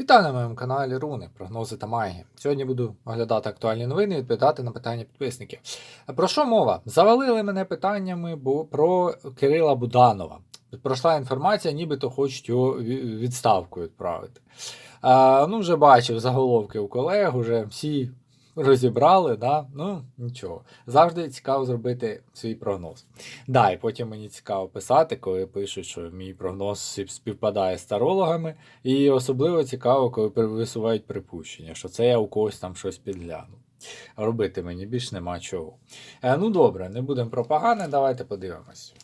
Вітаю на моєму каналі Руни, прогнози та магії. Сьогодні буду оглядати актуальні новини і відповідати на питання підписників. Про що мова? Завалили мене питаннями про Кирила Буданова. Пройшла інформація, нібито хочуть його ві- відставку відправити. А, ну, вже бачив заголовки у колег, вже всі розібрали, да? ну нічого. Завжди цікаво зробити свій прогноз. Да, і потім мені цікаво писати, коли пишуть, що мій прогноз співпадає з тарологами. І особливо цікаво, коли висувають припущення, що це я у когось там щось підгляну. Робити мені більш нема чого. Е, ну добре, не будемо про погане, давайте подивимось.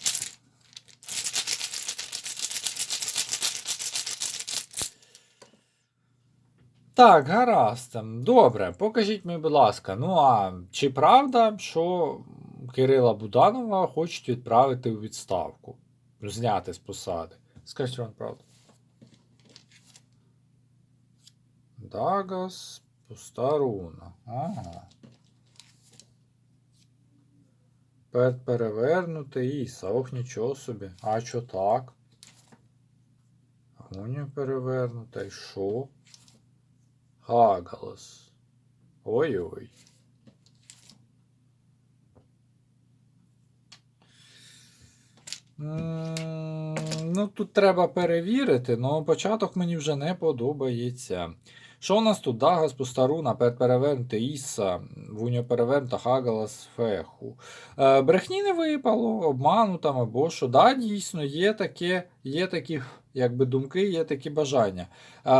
Так, гаразд. Добре, покажіть мені, будь ласка, ну а чи правда, що Кирила Буданова хочуть відправити у відставку? Зняти з посади? Скажіть вам правду. Дагас пуста руна. Ага. Перевернути Іса. Ох, нічого собі. А що так? Гуню перевернута. І що? Хагалас. Ой-ой. Ну, тут треба перевірити, але початок мені вже не подобається. Що у нас тут? Дагас, Пустаруна, перевернути Іса, Вуньо перевернута, Хагалас, Феху. Е, брехні не випало, обману там або що. Да, дійсно, є таке, є такі якби, думки, є такі бажання. Е,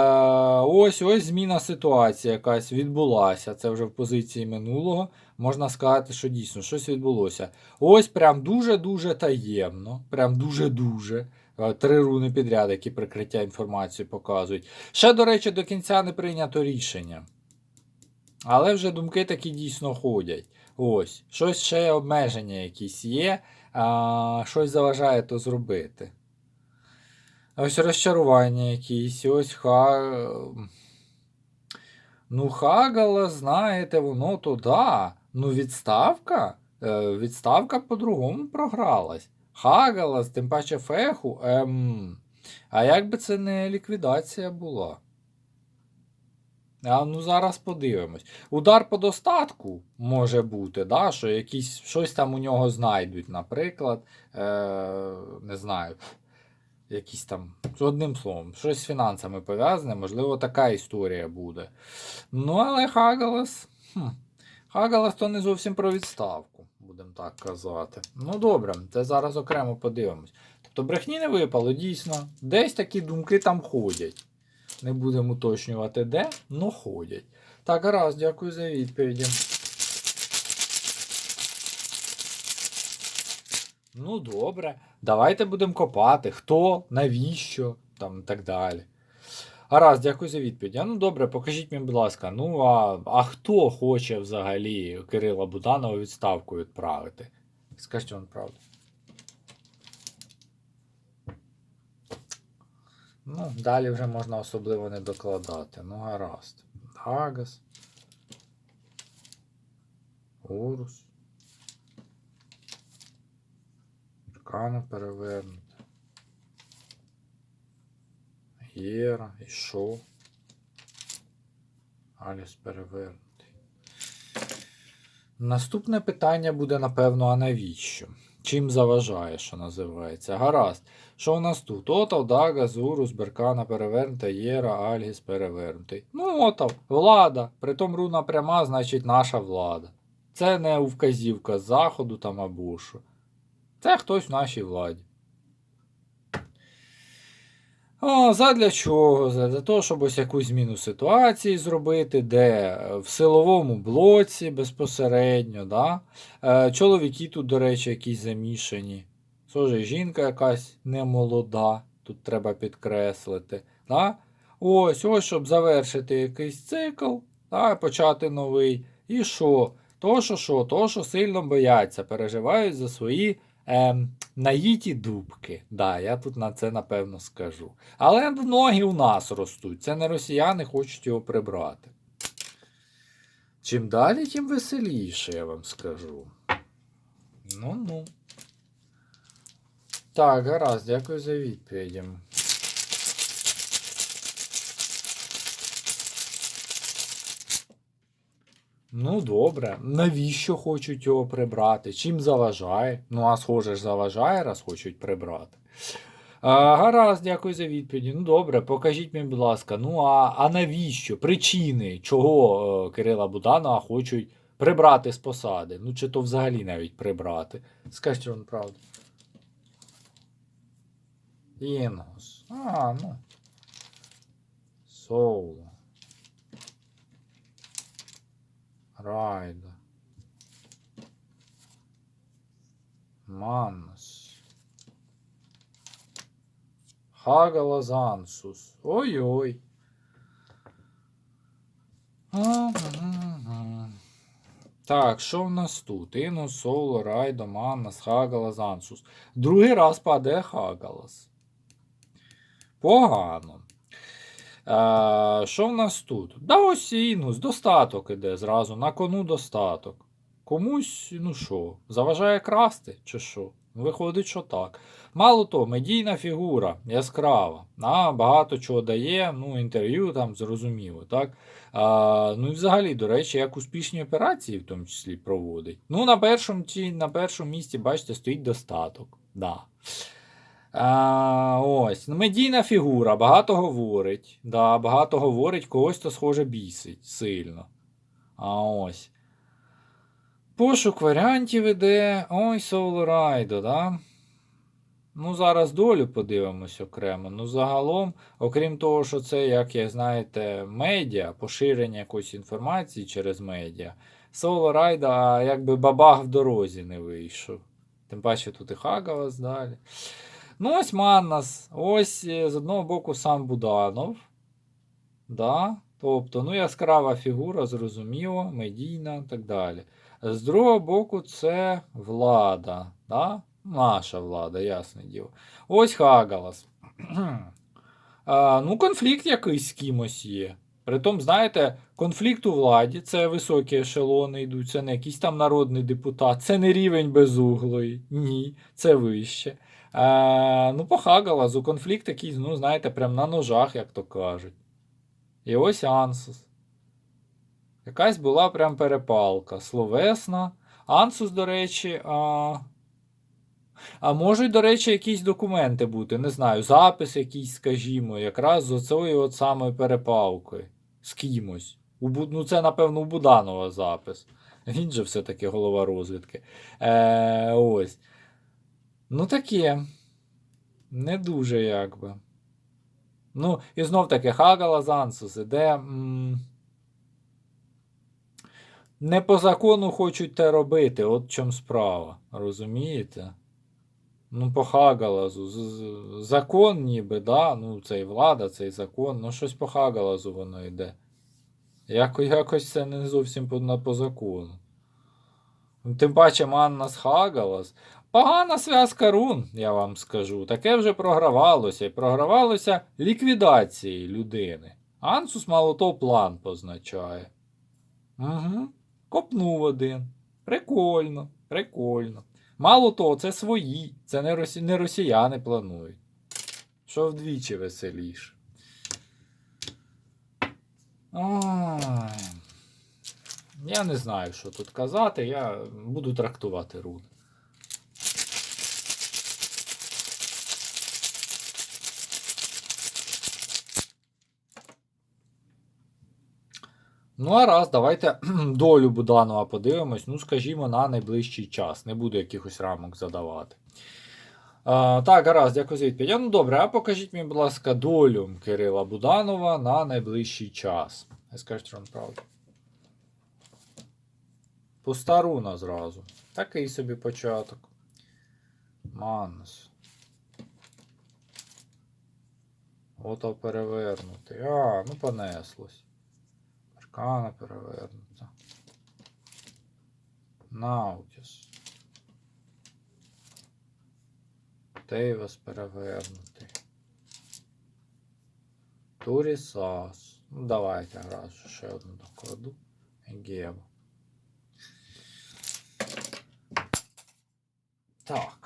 ось ось зміна ситуації якась відбулася. Це вже в позиції минулого. Можна сказати, що дійсно щось відбулося. Ось прям дуже-дуже таємно. Прям дуже-дуже. Три руни підряд, які прикриття інформації показують. Ще, до речі, до кінця не прийнято рішення. Але вже думки такі дійсно ходять. Ось. Щось ще обмеження якісь є, а, щось заважає то зробити. Ось розчарування якісь, ось ха. Ну, Хагала, знаєте, воно то да. Ну, відставка. Е, відставка по-другому програлась. Хагалас, тим паче феху. Ем, а як би це не ліквідація була? А ну зараз подивимось. Удар по достатку може бути, да, що якісь, щось там у нього знайдуть, наприклад. Е, не знаю. Якісь там, одним словом, щось з фінансами пов'язане, можливо, така історія буде. Ну, але Хагалас. Хм, Хагалас то не зовсім про відставку, будемо так казати. Ну добре, це зараз окремо подивимось. Тобто брехні не випало, дійсно. Десь такі думки там ходять. Не будемо уточнювати де, але ходять. Так, гаразд, дякую за відповіді. Ну, добре. Давайте будемо копати. Хто, навіщо, там і так далі. Гаразд, дякую за відповідь. А ну добре, покажіть мені, будь ласка. Ну, а, а хто хоче взагалі Кирила Буданова відставку відправити? Скажіть вам правду. Ну, далі вже можна особливо не докладати. Ну, гаразд. Дагас. Урус. Аркана перевернута. Єра. І що? Аліс перевернутий. Наступне питання буде, напевно, а навіщо? Чим заважає, що називається? Гаразд. Що у нас тут? Отав, Дага, Зурус, Беркана перевернута, Єра, Альгіс перевернутий. Ну, Отав, влада. Притом руна пряма, значить наша влада. Це не вказівка з заходу там або що. Це хтось в нашій владі. А, задля чого? Задля того, щоб ось якусь зміну ситуації зробити, де е, в силовому блоці безпосередньо, да? Е, чоловіки тут, до речі, якісь замішані. Схоже, жінка якась немолода, тут треба підкреслити. Да? Ось, ось, щоб завершити якийсь цикл, да? почати новий. І що? То, що що? То, що сильно бояться, переживають за свої ем, наїті дубки. Да, я тут на це напевно скажу. Але ноги у нас ростуть. Це не росіяни хочуть його прибрати. Чим далі, тим веселіше, я вам скажу. Ну-ну. Так, гаразд, дякую за відповіді. Ну, добре. Навіщо хочуть його прибрати? Чим заважає? Ну, а схоже ж заважає, раз хочуть прибрати. А, гаразд, дякую за відповіді. Ну, добре, покажіть мені, будь ласка. Ну, а, а навіщо? Причини, чого е, Кирила Буданова хочуть прибрати з посади? Ну, чи то взагалі навіть прибрати? Скажіть вам правду. Інгус. А, ну. Соло. Райда. Маннас. Хагалазансус. Ой-ой. Так, що в нас тут? Інус, Соло, Райдо, Маннас, Хагалас, Ансус. Другий раз падає Хагалас. Погано. А, що в нас тут? Да ось Інгус, достаток іде зразу. На кону достаток. Комусь, ну що, заважає красти, чи що? Виходить, що так. Мало того, медійна фігура яскрава. А, багато чого дає, ну, інтерв'ю там зрозуміло, так? А, ну і взагалі, до речі, як успішні операції в тому числі проводить. Ну, на першому, на першому місці, бачите, стоїть достаток. Да. А, ось, ну, медійна фігура, багато говорить. Да, багато говорить, когось то схоже бісить сильно. А ось. Пошук варіантів іде. Ой, Soul Райдо, да? Ну, зараз долю подивимось окремо. Ну, загалом, окрім того, що це, як я знаєте, медіа, поширення якоїсь інформації через медіа, Соло Райда якби бабах в дорозі не вийшов. Тим паче тут і Хагалас далі. Ну, ось Маннас, ось е, з одного боку сам Буданов. Да? Тобто, ну, яскрава фігура, зрозуміло, медійна і так далі. З другого боку, це влада. Да? Наша влада, ясне діло. Ось Хагалас. а, ну, конфлікт якийсь з кимось є. Притом, знаєте, конфлікт у владі, це високі ешелони йдуть, це не якийсь там народний депутат, це не рівень безуглої. Ні, це вище. А, ну, по Хагалазу конфлікт якийсь, ну, знаєте, прям на ножах, як то кажуть. І ось Ансус. Якась була прям перепалка. Словесна. Ансус, до речі, а... а можуть, до речі, якісь документи бути, не знаю, запис якийсь, скажімо, якраз з оцею от самою перепалкою. З кимось. У, ну, це, напевно, у Буданова запис. Він же все-таки голова розвідки. Е, ось. Ну, таке. Не дуже якби. Ну, і знов таки Хагала Ансус іде. Не по закону хочуть те робити, от в чому справа. Розумієте? Ну, по Хагалазу. З- з- Закон ніби, да? Ну, це влада, це і закон. Ну, щось по Хагалазу воно йде. Яко, якось це не зовсім по, по закону. Ну, Тим паче Маннас Хагалас. Погана зв'язка рун, я вам скажу. Таке вже програвалося. І програвалося ліквідацією людини. Ансус мало того план позначає. Угу. Копнув один. Прикольно, прикольно. Мало того, це свої, це не, росі... не росіяни планують. Що вдвічі веселіше. Ой. Я не знаю, що тут казати, я буду трактувати руни. Ну, а раз, давайте долю Буданова подивимось. Ну, скажімо, на найближчий час. Не буду якихось рамок задавати. А, так, гаразд, дякую за відповідь. Ну добре, а покажіть мені, будь ласка, долю Кирила Буданова на найближчий час. Я скажу вам правду. Пуста руна зразу. Такий собі початок. Манус. Ото перевернути. А, ну понеслось. Аркана перевернута. Наутіс. Тейвас перевернутий. Турісас. Ну, давайте раз ще одну докладу. Гево. Так.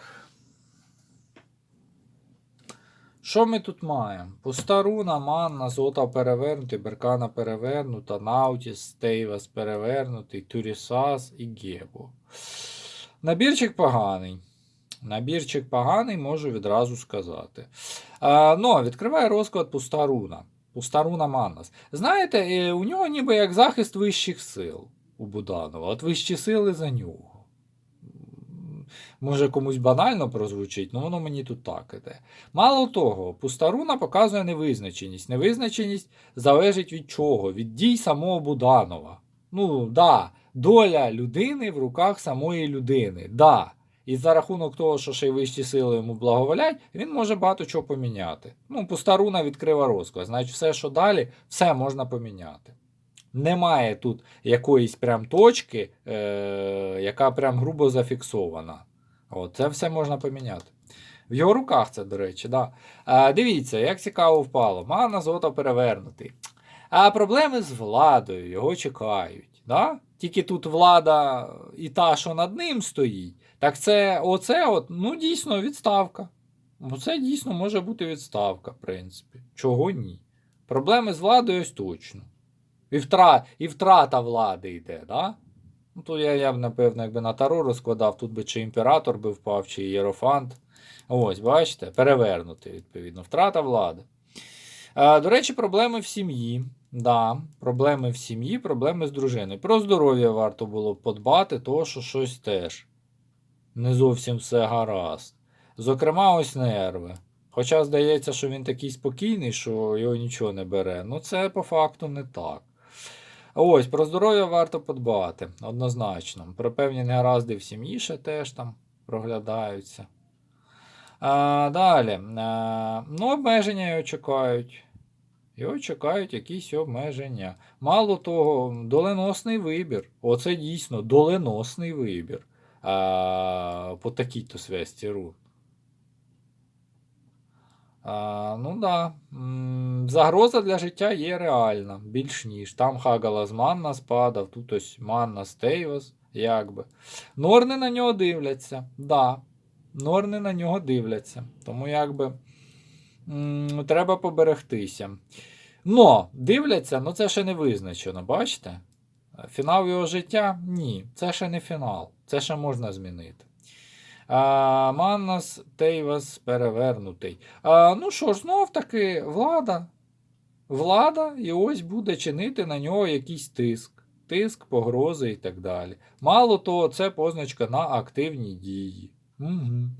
Що ми тут маємо? Пустаруна, Манна, Зота перевернутий, Беркана перевернута, Наутіс, Стейвас перевернутий, Турісас і Гебо. Набірчик поганий. Набірчик поганий, можу відразу сказати. А, ну, відкриває розклад Пустаруна. Пустаруна Маннас. Знаєте, е, у нього ніби як захист вищих сил у Буданова. От вищі сили за нього. Може комусь банально прозвучить, але воно мені тут так іде. Мало того, Пустаруна показує невизначеність. Невизначеність залежить від чого? Від дій самого Буданова. Ну, да, доля людини в руках самої людини. Да. І за рахунок того, що ще й вищі сили йому благоволять, він може багато чого поміняти. Ну, Пустаруна відкрива розклад. Значить, все, що далі, все можна поміняти. Немає тут якоїсь прям точки, е- яка прям грубо зафіксована. От, це все можна поміняти. В його руках це, до речі, да. А, дивіться, як цікаво впало. Мана золото перевернутий. А проблеми з владою його чекають. Да? Тільки тут влада і та, що над ним стоїть. Так це оце от, ну, дійсно відставка. Оце дійсно може бути відставка, в принципі. Чого ні? Проблеми з владою ось точно. І, втра... і втрата влади йде, да? Ну, то я, я б, напевно, якби на таро розкладав, тут би чи імператор би впав, чи єрофант. Ось, бачите, перевернути, відповідно, втрата влади. Е, до речі, проблеми в сім'ї. Да, проблеми в сім'ї, проблеми з дружиною. Про здоров'я варто було б подбати, того, що щось теж не зовсім все гаразд. Зокрема, ось нерви. Хоча здається, що він такий спокійний, що його нічого не бере. Ну, це по факту не так. Ось, про здоров'я варто подбати, однозначно. Про певні негаразди в сім'ї ще теж там проглядаються. А, далі. А, ну, обмеження його чекають. Його чекають якісь обмеження. Мало того, доленосний вибір. Оце дійсно доленосний вибір. А, по такій-то связці ру. А, ну да. Загроза для життя є реальна, більш ніж. Там Хагала з Манна спадав, тут ось Манна Стейвас, якби. Норни на нього дивляться. Да. Норни на нього дивляться. Тому якби м, треба поберегтися. Но дивляться, ну це ще не визначено, бачите? Фінал його життя? Ні, це ще не фінал. Це ще можна змінити. Маннас Тейвас перевернутий. А, ну що ж, знов таки, влада. Влада і ось буде чинити на нього якийсь тиск. Тиск, погрози і так далі. Мало того, це позначка на активні дії. Угу.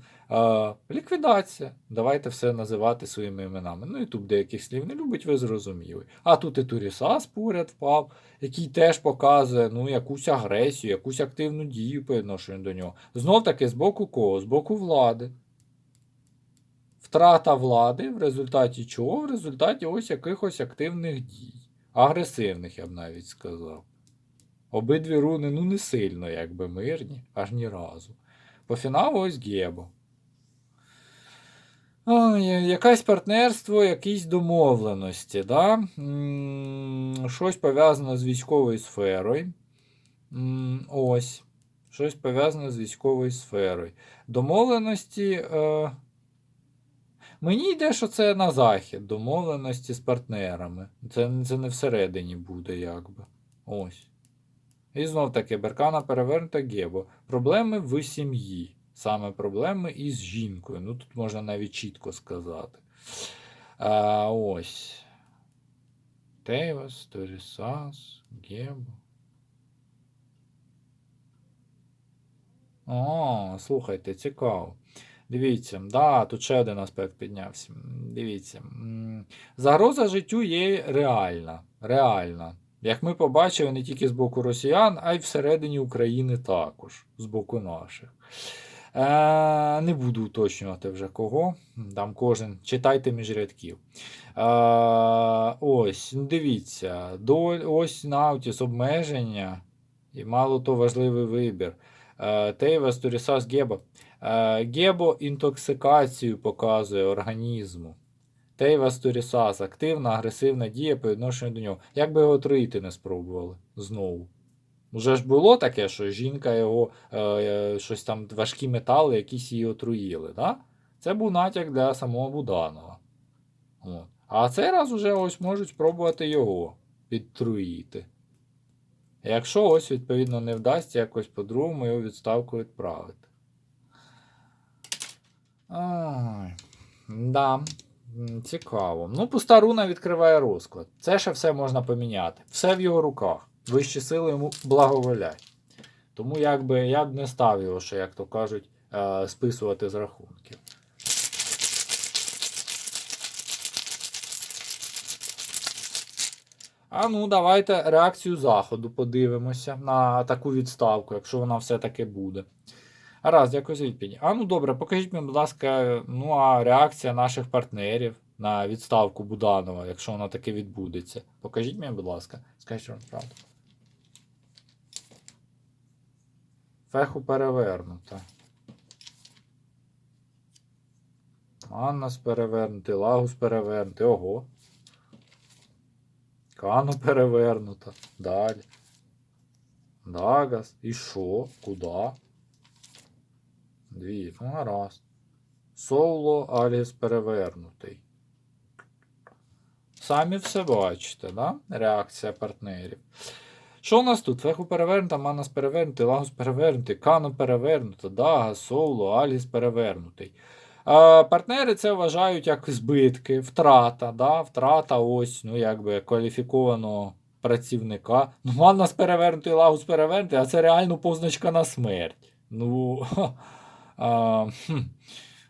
Ліквідація. Давайте все називати своїми іменами. Ну, Ютуб деяких слів не любить, ви зрозуміли. А тут і Турісас поряд впав, який теж показує ну, якусь агресію, якусь активну дію по відношенню до нього. Знов таки з боку кого? З боку влади. Втрата влади, в результаті чого? В результаті ось якихось активних дій. Агресивних, я б навіть сказав. Обидві руни ну не сильно, якби мирні, аж ні разу. По фіналу ось Гебо. Якесь партнерство, якісь домовленості, да? Щось пов'язане з військовою сферою. Ось. Щось пов'язане з військовою сферою. Домовленості. Е... Мені йде, що це на захід, домовленості з партнерами. Це, це не всередині буде, якби. Ось. І знов таки, Беркана перевернута Гебо. Проблеми в сім'ї. Саме проблеми із жінкою. Ну, тут можна навіть чітко сказати. А, ось. Тейвас, Торісас, Гебо. О, слухайте, цікаво. Дивіться, да, тут ще один аспект піднявся. Дивіться. Загроза життю є реальна. Реальна. Як ми побачили, не тільки з боку росіян, а й всередині України також, з боку наших. Е, не буду уточнювати вже кого. Там кожен. Читайте між рядків. Е, ось, ну, дивіться, до, ось Наутіс обмеження. І мало то важливий вибір. Е, Тейвас Гебо. Гебо інтоксикацію показує організму. Тейвас Турісас активна, агресивна дія по відношенню до нього. Як би його отруїти не спробували знову. Уже ж було таке, що жінка його е, е, щось там важкі метали, якісь її отруїли. Да? Це був натяк для самого Буданова. От. А цей раз уже ось можуть спробувати його підтруїти. Якщо ось, відповідно, не вдасться якось по-другому його відставку відправити. Ай, да, цікаво. Ну, пуста руна відкриває розклад. Це ще все можна поміняти. Все в його руках. Вищі сили йому благоволять. Тому якби я б не став його ще, як то кажуть, е, списувати з рахунків. А ну, давайте реакцію заходу подивимося на таку відставку, якщо вона все-таки буде. Раз, за відповідь. А ну добре, покажіть мені, будь ласка, ну а реакція наших партнерів на відставку Буданова, якщо вона таки відбудеться. Покажіть мені, будь ласка, скажіть вам правду. Феху перевернута. Аннас перевернутий, Лагус перевернутий. Ого. Кану перевернута. Далі. Дагас. І що? Куда? Дві. Ну, гаразд. Соло Аліс перевернутий. Самі все бачите, да? Реакція партнерів. Що у нас тут? Феху перевернута, Манас перевернутий, Лагус перевернутий, Кану перевернута, Дага, Соуло, Аліс перевернутий. А, партнери це вважають як збитки, втрата, да? втрата ось, ну, якби кваліфікованого працівника. Ну, Манас перевернутий, Лагус перевернутий, а це реально позначка на смерть. Ну, а,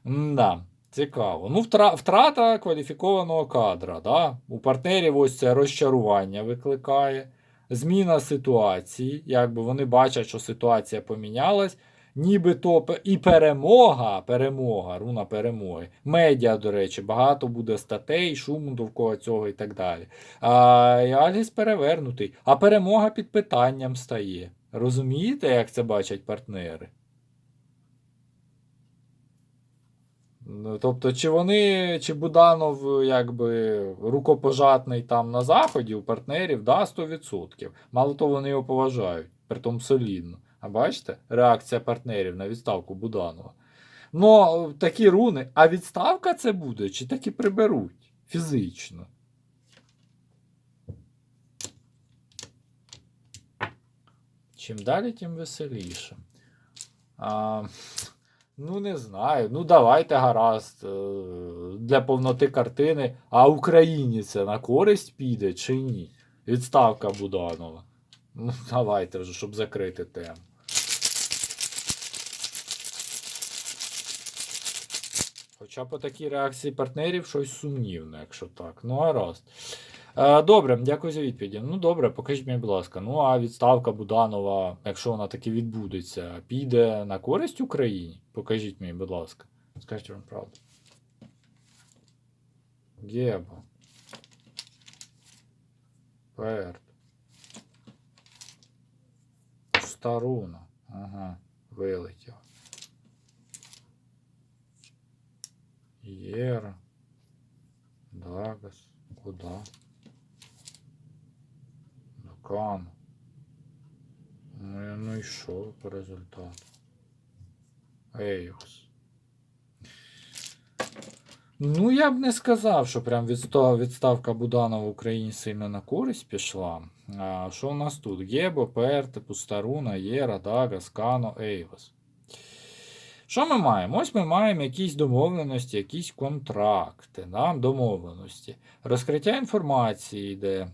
хм, да. Цікаво. Ну, втра- втрата кваліфікованого кадра. Да? У партнерів ось це розчарування викликає. Зміна ситуації, якби вони бачать, що ситуація помінялась. Нібито і перемога, перемога, руна перемоги. Медіа, до речі, багато буде статей, шуму довкола цього і так далі. А і перевернутий. А перемога під питанням стає. Розумієте, як це бачать партнери? Тобто, чи вони, чи Буданов якби рукопожатний там на заході у партнерів, да, 100%. Мало того, вони його поважають, притом солідно. А бачите, реакція партнерів на відставку Буданова. Ну, такі руни, а відставка це буде, чи таки приберуть фізично? Чим далі, тим веселіше. А, ну, не знаю. Ну, давайте гаразд. е, Для повноти картини. А Україні це на користь піде чи ні? Відставка Буданова. Ну, давайте вже, щоб закрити тему. Хоча по такій реакції партнерів щось сумнівне, якщо так. Ну, гаразд. Е, добре, дякую за відповіді. Ну, добре, покажіть мені, будь ласка. Ну, а відставка Буданова, якщо вона таки відбудеться, піде на користь Україні? Покажіть мені, будь ласка. Скажіть вам правду. Гебо. Перт. Старуна. Ага, вилетів. Єра. Дагас. Куда? Докан. Ну, і- що по результату? Ейос. Ну, я б не сказав, що прям відста- відставка Буданова в Україні сильно на користь пішла. А, що у нас тут? Гебо, Перте, Пустаруна, Єра, Дагас, Кано, Ейвас. Що ми маємо? Ось ми маємо якісь домовленості, якісь контракти, да? домовленості. Розкриття інформації йде.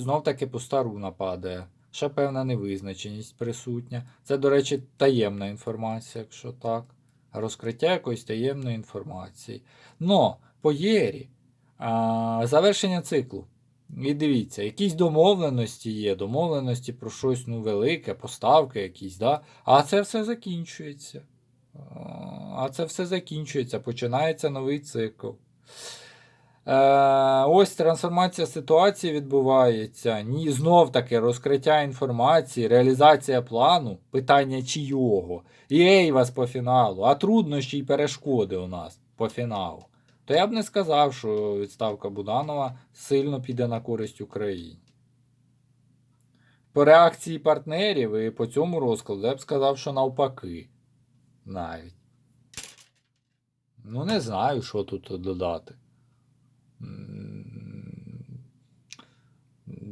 Знов таки пуста руна падає. Ще певна невизначеність присутня. Це, до речі, таємна інформація, якщо так. Розкриття якоїсь таємної інформації. Но по Єрі а, завершення циклу. І дивіться, якісь домовленості є, домовленості про щось ну, велике, поставки якісь, да? а це все закінчується. А це все закінчується, починається новий цикл. Е, ось трансформація ситуації відбувається. Ні, знов таки розкриття інформації, реалізація плану, питання чийого. І Ейвас по фіналу, а труднощі і перешкоди у нас по фіналу. То я б не сказав, що відставка Буданова сильно піде на користь Україні. По реакції партнерів і по цьому розкладу я б сказав, що навпаки. Навіть. Ну, не знаю, що тут додати.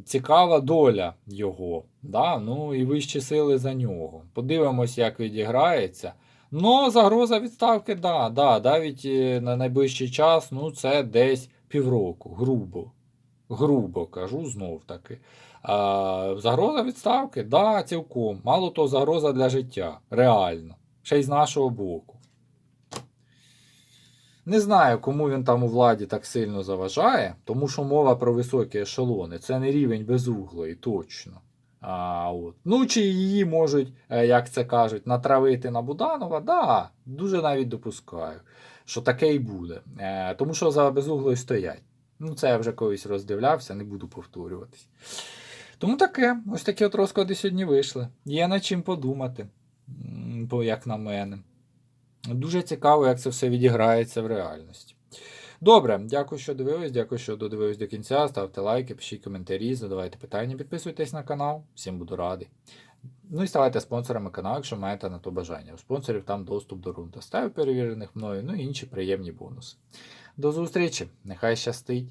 Цікава доля його. Да? Ну і вищі сили за нього. Подивимось, як відіграється. Ну, загроза відставки, да, да, навіть е, на найближчий час, ну, це десь півроку, грубо. Грубо кажу знов таки. А, загроза відставки, да, цілком. Мало того, загроза для життя. Реально. Ще й з нашого боку. Не знаю, кому він там у владі так сильно заважає, тому що мова про високі ешелони це не рівень безуглої, точно. А, от. Ну, чи її можуть, е, як це кажуть, натравити на Буданова, да, дуже навіть допускаю, що таке і буде. Е, тому що за безуглою стоять. Ну, це я вже колись роздивлявся, не буду повторюватись. Тому таке, ось такі от розклади сьогодні вийшли. Є над чим подумати, як на мене. Дуже цікаво, як це все відіграється в реальності. Добре, дякую, що дивились, дякую, що додивились до кінця. Ставте лайки, пишіть коментарі, задавайте питання, підписуйтесь на канал. Всім буду радий. Ну і ставайте спонсорами каналу, якщо маєте на то бажання. У спонсорів там доступ до рун та ставів перевірених мною, ну і інші приємні бонуси. До зустрічі! Нехай щастить!